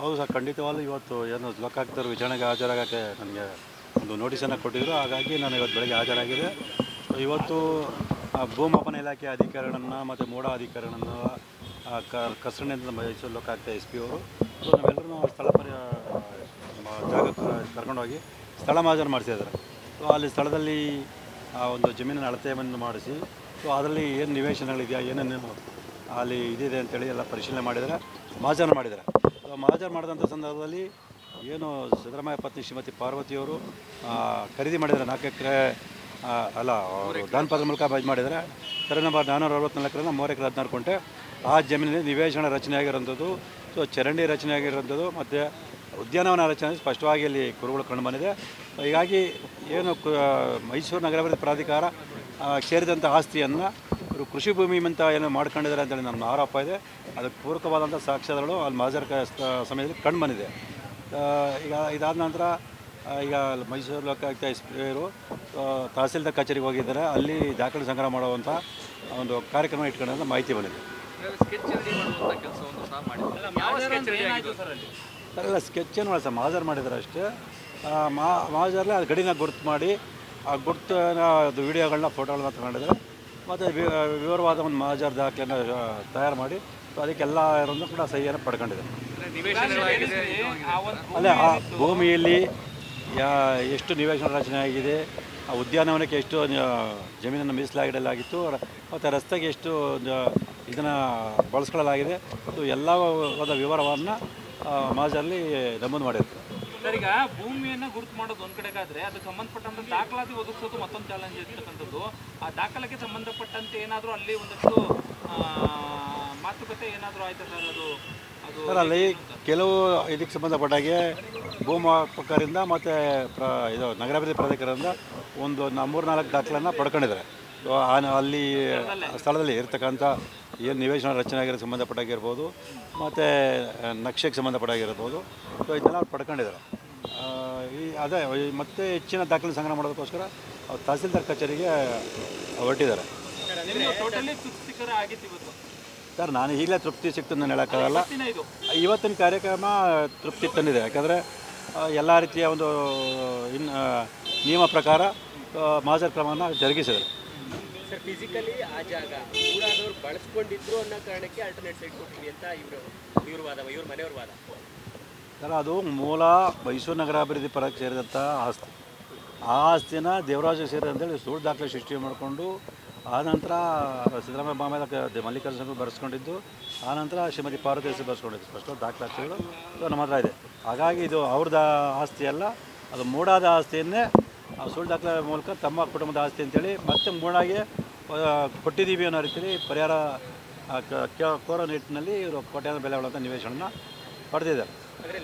ಹೌದು ಸರ್, ಖಂಡಿತವಾಗ್ಲೂ ಇವತ್ತು ಏನು ಲೋಕಾಯುಕ್ತರು ವಿಚಾರಣೆಗೆ ಹಾಜರಾಗೋಕ್ಕೆ ನನಗೆ ಒಂದು ನೋಟಿಸನ್ನು ಕೊಟ್ಟಿದ್ದರು ಹಾಗಾಗಿ ನಾನು ಇವತ್ತು ಬೆಳಗ್ಗೆ ಹಾಜರಾಗಿದೆ ಇವತ್ತು ಭೂಮಾಪನ ಇಲಾಖೆ ಅಧಿಕಾರಿಗಳನ್ನು ಮತ್ತು ಮೋಡ ಅಧಿಕಾರಿಗಳನ್ನ ಕಸರಣಿಯಿಂದ ಮೈಸೂರು ಆಗ್ತಾ ಎಸ್ ಪಿ ಅವರು, ಸೊ ನಾವೆಲ್ಲರೂ ಸ್ಥಳ ಪರಿ ಜಾಗಕ್ಕೆ ಕರ್ಕೊಂಡೋಗಿ ಸ್ಥಳ ಮಾಜರು ಮಾಡಿಸಿದ್ದಾರೆ. ಸೊ ಅಲ್ಲಿ ಸ್ಥಳದಲ್ಲಿ ಆ ಒಂದು ಜಮೀನಿನ ಅಳತೆಯನ್ನು ಮಾಡಿಸಿ ಸೊ ಅದರಲ್ಲಿ ಏನು ನಿವೇಶನಗಳಿದೆಯಾ, ಏನೇನು ಅಲ್ಲಿ ಇದಿದೆ ಅಂತೇಳಿ ಎಲ್ಲ ಪರಿಶೀಲನೆ ಮಾಡಿದರೆ ಮಾಜಾರು ಮಾಡಿದ್ದಾರೆ. ಸೊ ಮಾಜಾರು ಮಾಡಿದಂಥ ಸಂದರ್ಭದಲ್ಲಿ ಏನು ಸಿದ್ದರಾಮಯ್ಯ ಪತ್ನಿ ಶ್ರೀಮತಿ ಪಾರ್ವತಿಯವರು ಖರೀದಿ ಮಾಡಿದರೆ ನಾಲ್ಕು ಎಕರೆ ಅಲ್ಲ, ಅವರು ದಾನಪತ್ರ ಮೂಲಕ ಇದು ಮಾಡಿದರೆ ಸರಿ ನಂಬರ್ ನಾನ್ನೂರ ಅರವತ್ನಾಲ್ಕರಿಂದ ಮೂರು ಎಕರೆ ಹದಿನಾರು ಕೊಂಟೆ ಆ ಜಮೀನಿನಲ್ಲಿ ನಿವೇಶನ ರಚನೆ ಆಗಿರೋಂಥದ್ದು ಸೊ ಚರಂಡಿ ರಚನೆ ಆಗಿರೋಂಥದ್ದು ಮತ್ತು ಉದ್ಯಾನವನ ರಚನೆ ಸ್ಪಷ್ಟವಾಗಿ ಇಲ್ಲಿ ಕುರುಗಳು ಕಂಡುಬಂದಿದೆ ಹೀಗಾಗಿ ಏನು ಮೈಸೂರು ನಗರಾಭಿವೃದ್ಧಿ ಪ್ರಾಧಿಕಾರ ಸೇರಿದಂಥ ಆಸ್ತಿಯನ್ನು ಇವರು ಕೃಷಿ ಭೂಮಿ ಅಂತ ಏನು ಮಾಡ್ಕೊಂಡಿದ್ದಾರೆ ಅಂತೇಳಿ ನಮ್ಮ ಆರೋಪ ಇದೆ. ಅದಕ್ಕೆ ಪೂರಕವಾದಂಥ ಸಾಕ್ಷ್ಯಗಳು ಅಲ್ಲಿ ಮಾಜರ್ ಕ ಸಮಯದಲ್ಲಿ ಕಂಡು ಬಂದಿದೆ. ಈಗ ಇದಾದ ನಂತರ ಈಗ ಮೈಸೂರು ಲೋಕಾಯುಕ್ತ ಎಸ್ ಪಿ ಅವರು ತಹಸೀಲ್ದಾರ್ ಕಚೇರಿಗೆ ಹೋಗಿದ್ದಾರೆ. ಅಲ್ಲಿ ದಾಖಲೆ ಸಂಗ್ರಹ ಮಾಡುವಂಥ ಒಂದು ಕಾರ್ಯಕ್ರಮ ಇಟ್ಕೊಂಡಂಥ ಮಾಹಿತಿ ಬಂದಿದೆ. ಅಲ್ಲ ಸ್ಕೆಚ್ ಏನು ಮಾಡಿ ಸರ್ ಅಲ್ಲಿ? ಎಲ್ಲ ಸ್ಕೆಚ್ ಏನು ಸರ್ ಮಾಜರ್ ಮಾಡಿದ್ದಾರೆ ಅಷ್ಟೇ. ಆ, ಮಾ ಮಾಜರ್ಲೆ ಅದು ಗಡಿನ ಗುರ್ತು ಮಾಡಿ ಆ ಗುರ್ತನ ಅದು ವಿಡಿಯೋಗಳನ್ನ ಫೋಟೋಗಳನ್ನ ತಗೊಂಡಿದ್ದಾರೆ. ಮತ್ತು ವಿವರವಾದ ಒಂದು ಮಾಜರ್ ದಾಖಲೆಯನ್ನು ತಯಾರು ಮಾಡಿ ಅದಕ್ಕೆಲ್ಲ ಕೂಡ ಸಹಿಯನ್ನು ಪಡ್ಕೊಂಡಿದೆ. ಅಲ್ಲೇ ಆ ಭೂಮಿಯಲ್ಲಿ ಯಾ, ಎಷ್ಟು ನಿವೇಶನ ರಚನೆ ಆಗಿದೆ, ಆ ಉದ್ಯಾನವನಕ್ಕೆ ಎಷ್ಟು ಜಮೀನನ್ನು ಮೀಸಲಾಗಿಡಲಾಗಿತ್ತು ಮತ್ತು ರಸ್ತೆಗೆ ಎಷ್ಟು ಇದನ್ನು ಬಳಸ್ಕೊಳ್ಳಲಾಗಿದೆ ಎಲ್ಲ ಎಲ್ಲವಾದ ವಿವರವನ್ನು ಮಾಜಲ್ಲಿ ನಮೂದು ಮಾಡಿರ್ತಾರೆ ಸರ್ ಈಗ ಭೂಮಿಯನ್ನ ಗುರುತು ಮಾಡೋದು ಒಂದ್ ಕಡೆಗಾದ್ರೆ ಅದಕ್ಕೆ ಸಂಬಂಧಪಟ್ಟಂತ ದಾಖಲಾತಿ ಒದಗಿಸೋದು ಮತ್ತೊಂದು ಚಾಲೆಂಜ್ ಇರ್ತಕ್ಕಂಥದ್ದು. ಆ ದಾಖಲೆಗೆ ಸಂಬಂಧಪಟ್ಟಂತೆ ಏನಾದರೂ ಅಲ್ಲಿ ಒಂದಷ್ಟು ಮಾತುಕತೆ ಏನಾದರೂ ಆಯ್ತಾ ಸರ್ ಅದು? ಅದು ಸರ್ ಅಲ್ಲಿ ಕೆಲವು ಇದಕ್ಕೆ ಸಂಬಂಧಪಟ್ಟಾಗೆ ಭೂಮಾಪಕರಿಂದ ಮತ್ತು ಪ್ರ ಇದು ನಗರಾಭಿವೃದ್ಧಿ ಪ್ರಾಧಿಕಾರದಿಂದ ಒಂದು ನಾ ಮೂರು ನಾಲ್ಕು ದಾಖಲನ್ನು ಪಡ್ಕೊಂಡಿದ್ದಾರೆ. ಸೊ ಅಲ್ಲಿ ಸ್ಥಳದಲ್ಲಿ ಇರ್ತಕ್ಕಂಥ ಏನು ನಿವೇಶನ ರಚನೆ ಆಗಿರೋ ಸಂಬಂಧಪಟ್ಟಾಗಿರ್ಬೋದು ಮತ್ತು ನಕ್ಷೆಗೆ ಸಂಬಂಧಪಟ್ಟಾಗಿರ್ಬೋದು. ಸೊ ಇದನ್ನೆಲ್ಲ ಅವ್ರು ಪಡ್ಕೊಂಡಿದ್ದಾರೆ. ಈ ಅದೇ ಮತ್ತೆ ಹೆಚ್ಚಿನ ದಾಖಲೆ ಸಂಗ್ರಹ ಮಾಡೋದಕ್ಕೋಸ್ಕರ ಅವ್ರು ತಹಸೀಲ್ದಾರ್ ಕಚೇರಿಗೆ ಹೊರಟಿದ್ದಾರೆ. ಸರ್ ನಾನು ಈಗಲೇ ತೃಪ್ತಿ ಸಿಕ್ತು ನಾನು ಹೇಳೋಕ್ಕಾಗಲ್ಲ. ಇವತ್ತಿನ ಕಾರ್ಯಕ್ರಮ ತೃಪ್ತಿ ತಂದಿದೆ. ಯಾಕಂದರೆ ಎಲ್ಲ ರೀತಿಯ ಒಂದು ಇನ್ ಆ, ನಿಯಮ ಪ್ರಕಾರ ಮಾಜರ್ ಕ್ರಮವನ್ನು ಜರುಗಿಸಿದೆ ಸರ್ ಫಿಸಿಕಲಿ ಆ ಜಾಗ ಊರಾದವ್ರು ಬಳಸ್ಕೊಂಡಿದ್ರು ಅನ್ನೋ ಕಾರಣಕ್ಕೆ ಆಲ್ಟರ್ನೇಟ್ ಸೈಟ್ ಕೊಟ್ಟಿವಿ ಅಂತ ಇವರು, ಇವ್ರ ವಾದ, ಇವ್ರ ಮನೆಯವ್ರ ವಾದ? ಸರ್, ಅದು ಮೂಲ ಮೈಸೂರು ನಗರಾಭಿವೃದ್ಧಿ ಪರಕ್ಕೆ ಸೇರಿದಂಥ ಆಸ್ತಿ. ಆ ಆಸ್ತಿನ ದೇವರಾಜ ಸೇರಿ ಅಂತೇಳಿ ಸುಳ್ಳು ದಾಖಲೆ ಸೃಷ್ಟಿ ಮಾಡಿಕೊಂಡು ಆನಂತರ ಸಿದ್ದರಾಮಯ್ಯ ಬಾಮೇಲ ಮಲ್ಲಿಕಾರ್ಜುನ ಬರೆಸ್ಕೊಂಡಿದ್ದು ಆನಂತರ ಶ್ರೀಮತಿ ಪಾರ್ವತಿ ಹೆಸರು ಬರೆಸ್ಕೊಂಡಿದ್ದು. ಫಸ್ಟು ದಾಖಲಾತಿಗಳು ನಮ್ಮ ಹತ್ರ ಇದೆ. ಹಾಗಾಗಿ ಇದು ಅವ್ರದ್ದು ಆಸ್ತಿ ಅಲ್ಲ, ಅದು ಮೂಡಾದ ಆಸ್ತಿಯನ್ನೇ ಸುಳ್ಳು ದಾಖಲೆ ಮೂಲಕ ತಮ್ಮ ಕುಟುಂಬದ ಆಸ್ತಿ ಅಂತೇಳಿ ಮತ್ತೆ ಮೂಡಾಗೆ ಕೊಟ್ಟಿದ್ದೀವಿ ಅನ್ನೋ ರೀತಿಯಲ್ಲಿ ಪರಿಹಾರ ಕೋರೋ ನಿಟ್ಟಿನಲ್ಲಿ ಇವರು ಕೋಟ್ಯಾನ ಬೆಲೆ ಉಳ್ಳಂಥ ನಿವೇಶನ ಪಡೆದಿದ್ದಾರೆ.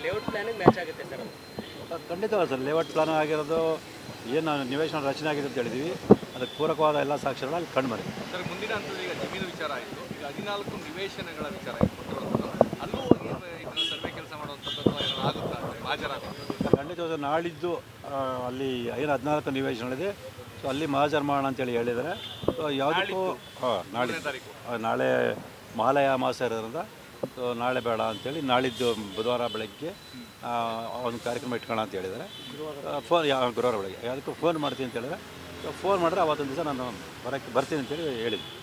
ಖಂಡಿತವಾಗ ಮ್ಯಾಚ್ ಆಗುತ್ತೆ ಸರ್ ಅದು? ಖಂಡಿತವಲ್ಲ ಸರ್ ಲೇಔಟ್ ಪ್ಲಾನ್ ಆಗಿರೋದು ಏನು ನಿವೇಶನ ರಚನೆ ಆಗಿದೆ ಅಂತ ಹೇಳಿದ್ದೀವಿ. ಅದಕ್ಕೆ ಪೂರಕವಾದ ಎಲ್ಲ ಸಾಕ್ಷ್ಯಗಳು ಅಲ್ಲಿ ಕಂಡು ಬಂದಿದೆ ಸರ್ ಮುಂದಿನ ಹಂತದಲ್ಲಿ ಈಗ ಜಮೀನು ವಿಚಾರ ಆಯಿತು. ಈಗ ಹದಿನಾಲ್ಕು ನಿವೇಶನಗಳ ವಿಚಾರ ಆಯಿತು. ಅಲ್ಲೂ ಸರ್ವೆ ಕೆಲಸ ಮಾಡುವಂಥದ್ದು ಆಗುತ್ತಾ? ಹಾಜರಾಗುತ್ತೆ ಖಂಡಿತ ನಾಳಿದ್ದು ಅಲ್ಲಿ ಏನು ಹದಿನಾಲ್ಕು ನಿವೇಶನಗಳಿದೆ. ಸೊ ಅಲ್ಲಿ ಮಹಾಜರ್ ಮಾಡೋಣ ಅಂತೇಳಿ ಹೇಳಿದರೆ ಸೊ ಯಾವುದಕ್ಕೂ ಹಾಂ ನಾಳೆ ತಾರೀಕು. ನಾಳೆ ಮಹಾಲಯ ಮಾಸ ಇರೋದ್ರಿಂದ ಸೊ ನಾಳೆ ಬೇಡ ಅಂತೇಳಿ ನಾಳಿದ್ದು ಬುಧವಾರ ಬೆಳಗ್ಗೆ ಒಂದು ಕಾರ್ಯಕ್ರಮ ಇಟ್ಕೊಳ್ಳೋಣ ಅಂತ ಹೇಳಿದ್ದಾರೆ. ಫೋನ್ ಯಾವ ಗುರುವಾರ ಬೆಳಗ್ಗೆ. ಯಾವುದಕ್ಕೂ ಫೋನ್ ಮಾಡ್ತೀನಿ ಅಂತ ಹೇಳಿದ್ರೆ ಫೋನ್ ಮಾಡಿದ್ರೆ ಅವತ್ತೊಂದು ದಿವಸ ನಾನು ಬರೋಕ್ಕೆ ಬರ್ತೀನಿ ಅಂತೇಳಿ ಹೇಳಿದ್ದೆ